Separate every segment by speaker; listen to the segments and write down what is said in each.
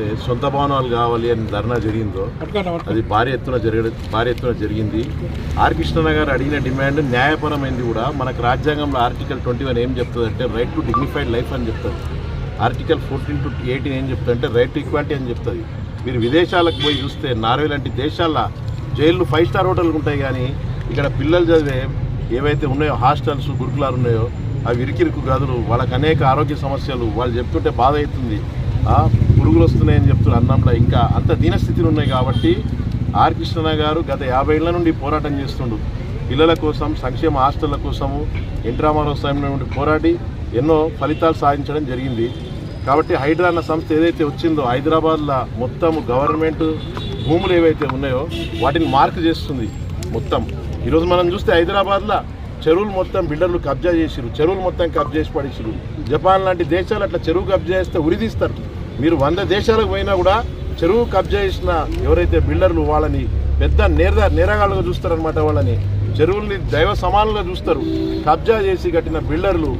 Speaker 1: ఏదైతే సొంత భవనాలు కావాలి అని ధర్నా జరిగిందో అది భారీ ఎత్తున జరగ భారీ ఎత్తున జరిగింది. ఆర్ కృష్ణన్న గారు అడిగిన డిమాండ్ న్యాయపరమైంది కూడా. మనకు రాజ్యాంగంలో ఆర్టికల్ ట్వంటీ వన్ ఏం చెప్తుంది అంటే రైట్ టు డిగ్నిఫైడ్ లైఫ్ అని చెప్తుంది. ఆర్టికల్ ఫోర్టీన్ టు ఎయిటీన్ ఏం చెప్తుంది అంటే రైట్ టు ఈక్వాలిటీ అని చెప్తుంది. మీరు విదేశాలకు పోయి చూస్తే నార్వే లాంటి దేశాల్లో జైళ్ళు ఫైవ్ స్టార్ హోటల్లు ఉంటాయి కానీ ఇక్కడ పిల్లలు చదివే ఏవైతే ఉన్నాయో హాస్టల్స్ గురుకులాలు ఉన్నాయో అవి ఇరికిరుకు గదులు. వాళ్ళకి అనేక ఆరోగ్య సమస్యలు. వాళ్ళు చెప్తుంటే బాధ అవుతుంది. పురుగులు వస్తున్నాయని చెప్తున్నారు అన్నంలో ఇంకా అంత దీనస్థితిలో ఉన్నాయి కాబట్టి ఆర్ కృష్ణ గారు గత యాభై ఏళ్ళ నుండి పోరాటం చేస్తుండు. పిల్లల కోసం సంక్షేమ హాస్టళ్ళ కోసము ఎన్టీ రామారావు స్వామి నుండి పోరాడి ఎన్నో ఫలితాలు సాధించడం జరిగింది. కాబట్టి హైడ్రా అన్న సంస్థ ఏదైతే వచ్చిందో హైదరాబాద్లో మొత్తం గవర్నమెంట్ భూములు ఏవైతే ఉన్నాయో వాటిని మార్క్ చేస్తుంది మొత్తం. ఈరోజు మనం చూస్తే హైదరాబాద్లో చెరువులు మొత్తం బిల్డర్లు కబ్జా చేసిరు చెరువులు మొత్తం కబ్జా చేసి పడేసిరు జపాన్ లాంటి దేశాలు అట్లా చెరువు కబ్జా చేస్తే ఉరిదీస్తారు మీరు వంద దేశాలకు పోయినా కూడా చెరువు కబ్జా చేసిన ఎవరైతే బిల్డర్లు వాళ్ళని పెద్ద నేర నేరగాళ్ళుగా చూస్తారనమాట వాళ్ళని. చెరువుల్ని దైవ సమానంగా చూస్తారు. కబ్జా చేసి కట్టిన బిల్డర్లు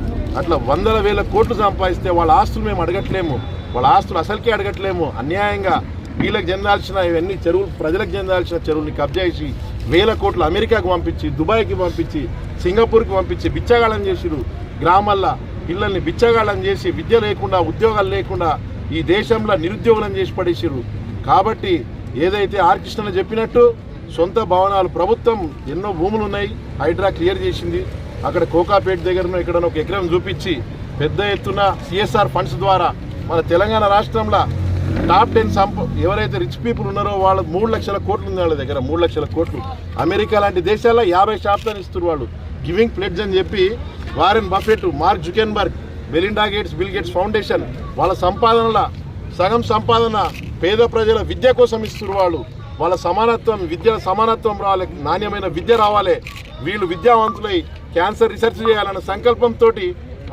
Speaker 1: అట్లా వందల వేల కోట్లు సంపాదిస్తే వాళ్ళ ఆస్తులు మేము అడగట్లేము. వాళ్ళ ఆస్తులు అసలుకే అడగట్లేము. అన్యాయంగా వీళ్ళకి చెందాల్సిన ఇవన్నీ చెరువులు ప్రజలకు చెందాల్సిన చెరువుల్ని కబ్జా చేసి వేల కోట్లు అమెరికాకు పంపించి దుబాయ్కి పంపించి సింగపూర్కి పంపించి బిచ్చగాళ్ళం చేసిరు గ్రామాల్లో పిల్లల్ని బిచ్చగాళ్ళం చేసి విద్య లేకుండా ఉద్యోగాలు లేకుండా ఈ దేశంలో నిరుద్యోగులను చేసి పడేసారు కాబట్టి ఏదైతే ఆర్ కృష్ణ చెప్పినట్టు సొంత భవనాలు ప్రభుత్వం ఎన్నో భూములు ఉన్నాయి హైడ్రా క్లియర్ చేసింది. అక్కడ కోకాపేట దగ్గర ఇక్కడ ఒక ఎకరం చూపించి పెద్ద ఎత్తున సిఎస్ఆర్ ఫండ్స్ ద్వారా మన తెలంగాణ రాష్ట్రంలో టాప్ టెన్ సంప ఎవరైతే రిచ్ పీపుల్ ఉన్నారో వాళ్ళ మూడు లక్షల కోట్లు ఉంది వాళ్ళ దగ్గర మూడు లక్షల కోట్లు. అమెరికా లాంటి దేశాల్లో యాభై శాతాన్ని ఇస్తారు వాళ్ళు. గివింగ్ ప్లెడ్జ్ అని చెప్పి Warren Buffett Mark Zuckerberg Belinda Gates Bill Gates foundation వాళ్ళ సంపాదనల సగం సంపాదన పేద ప్రజల విద్య కోసం ఇస్తున్నారు వాళ్ళు. వాళ్ళ సమానత్వం విద్య సమానత్వం రావాలి నాణ్యమైన విద్య రావాలి. వీళ్ళు విద్యావంతులై క్యాన్సర్ రీసెర్చ్ చేయాలన్న సంకల్పంతో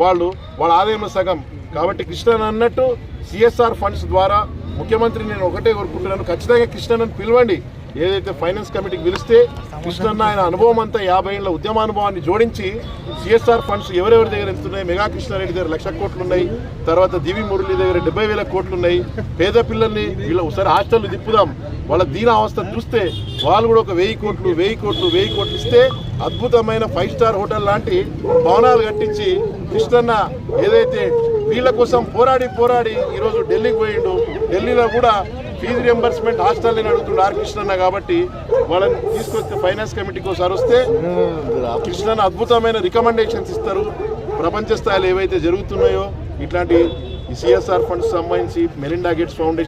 Speaker 1: వాళ్ళు వాళ్ళ ఆదాయంలో సగం. కాబట్టి కృష్ణన్ అన్నట్టు సిఎస్ఆర్ ఫండ్స్ ద్వారా ముఖ్యమంత్రి నేను ఒకటే కోరుకుంటున్నాను. ఖచ్చితంగా కృష్ణన్ పిలవండి. ఏదైతే ఫైనాన్స్ కమిటీకి పిలిస్తే కృష్ణన్న ఆయన అనుభవం అంతా యాభై ఏళ్ళ ఉద్యమానుభవాన్ని జోడించి సిఎస్ఆర్ ఫండ్స్ ఎవరెవరి దగ్గర ఎంతున్నాయి మెగా కృష్ణారెడ్డి దగ్గర లక్ష కోట్లు ఉన్నాయి. తర్వాత దివి మురళి దగ్గర డెబ్బై వేల కోట్లు ఉన్నాయి. పేద పిల్లల్ని వీళ్ళ ఒకసారి హాస్టల్ తిప్పుదాం. వాళ్ళ దీన అవస్థ చూస్తే వాళ్ళు కూడా ఒక వెయ్యి కోట్లు వెయ్యి కోట్లు వెయ్యి కోట్లు ఇస్తే అద్భుతమైన ఫైవ్ స్టార్ హోటల్ లాంటి భవనాలు కట్టించి కృష్ణన్న ఏదైతే వీళ్ళ కోసం పోరాడి పోరాడి ఈరోజు ఢిల్లీకి పోయిండు. ఢిల్లీలో కూడా ఫీజు రియంబర్స్మెంట్ హాస్టల్ని అడుగుతుండు ఆర్ కృష్ణన్న కాబట్టి వాళ్ళని తీసుకొస్తే ఫైనాన్స్ కమిటీకి ఒకసారి వస్తే కృష్ణన్న అద్భుతమైన రికమెండేషన్స్ ఇస్తారు. ప్రపంచ స్థాయిలో ఏవైతే జరుగుతున్నాయో ఇట్లాంటి సిఎస్ఆర్ ఫండ్స్ సంబంధించి మెలిండా గేట్స్ ఫౌండేషన్